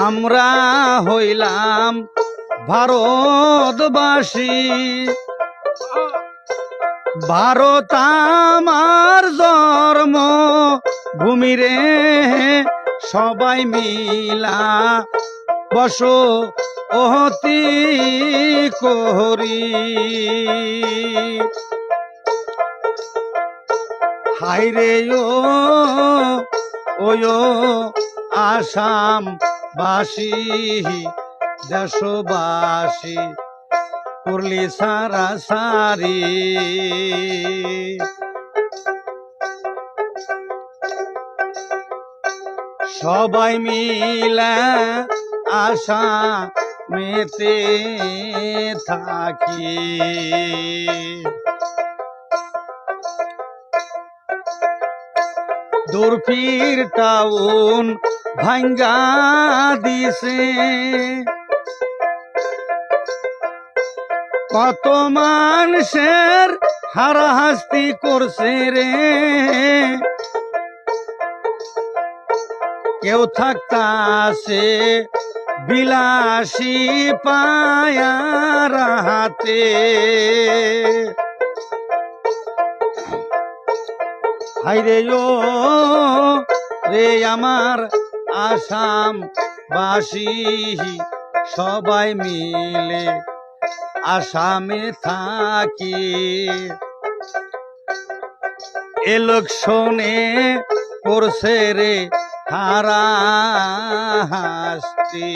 আমরা হইলাম ভারতবাসী। ভারত আমার জন্ম ভূমিরে সবাই মিলা বসো অতি করি হাইরে ও আসাম বাসী দেশবাসী করলি সারা সারি। সবাই মিলে আশা মেতে থাকি। দুর্ফির টাউন ভাঙ্গা দিছে কত মানুষের হারাহাস্তি করছে রে। কেউ থাকতাছে বিলাসী পায়ার হাতে। হাইরে রে আমার আসাম বাসী সবাই মিলে আসামে থাকি। ইলেকশনে করছে রে হারা হাস্তি